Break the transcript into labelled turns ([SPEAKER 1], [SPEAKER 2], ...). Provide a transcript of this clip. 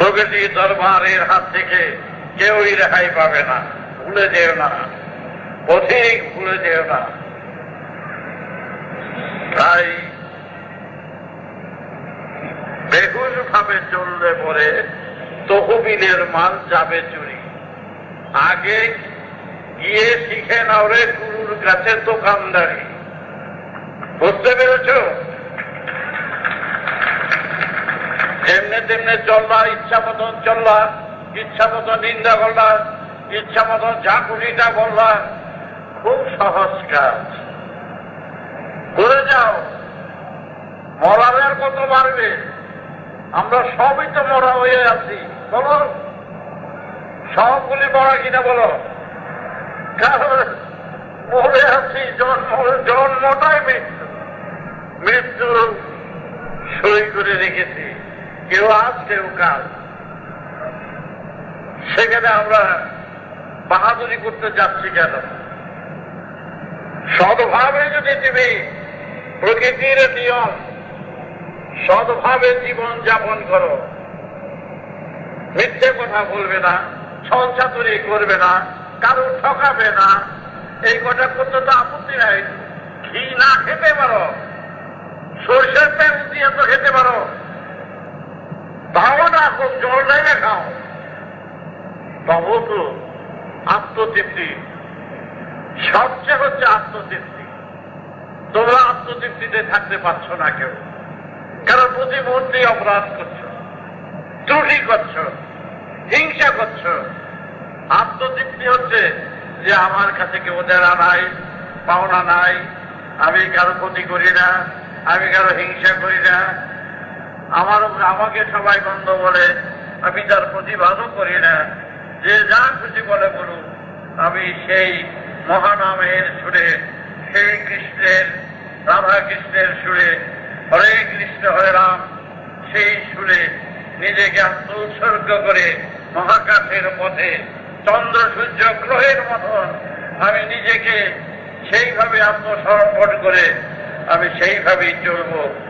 [SPEAKER 1] প্রকৃতি দরবারের হাত থেকে কেউই রেহাই পাবে না। ভুলে যেও না। পথিক ভুলে যেও না। তাই বেহুশ ভাবে চললে পরে তহবিলের মাল যাবে চুরি। আগে গিয়ে শিখে নাও রে গুরুর কাছে দোকানদারি। বুঝতে পেরেছ? যেমনে তেমনে চললা ইচ্ছা মতন চললা ইচ্ছা মতন নিন্দা করলা ইচ্ছা মতন খুশিটা বললা খুব সহজ কাজ। করে যাও। মরাবের কত বাড়বে? আমরা সবই তো মরা হয়ে আছি। বলো। সবগুলি মরা কিনা বলো। কারণ মরে আছি, জন্ম, জন্মটাই মৃত্যু। মৃত্যু সই করে রেখেছি। কেউ আজ কেউ কাল সেখানে আমরা বাহাদুরি করতে যাচ্ছি কেন? সদভাবে যদি তুমি প্রকৃতির নিয়ম সদভাবে জীবন যাপন করো, মিথ্যে কথা বলবে না ছলছাতুরি করবে না, কারও ঠকাবে না, এই কথা করতে তো আপত্তি নাই। ঘি না খেতে পারো। সর্ষের তেল দিয়ে তো না খুব জল ঢেলে খাও। তবু তো আত্মতৃপ্তি। সবচেয়ে হচ্ছে আত্মতৃপ্তি। তোমরা আত্মতৃপ্তিতে থাকতে পারছ না কেউ। কারণ প্রতি মুহূর্তেই অপরাধ করছ। ত্রুটি করছ। হিংসা করছ। আত্মতৃপ্তি হচ্ছে যে আমার কাছে কেউ দেনা নাই, পাওনা নাই। আমি কারও ক্ষতি করি না, আমি কারও হিংসা করি না। আমার উপর আমাকে সবাই বন্ধ বলে আমি তার প্রতিবাদও করি না। যে যা খুশি বলে বলুন, আমি সেই মহানামের সুরে, সেই কৃষ্ণের, রাধা কৃষ্ণের সুরে, হরে কৃষ্ণ, হরে রাম, সেই সুরে নিজেকে আত্মোৎসর্গ করে মহাকাশের পথে, চন্দ্র সূর্য গ্রহের মতন আমি নিজেকে সেইভাবে আত্মসমর্পণ করে আমি সেইভাবেই চলবো।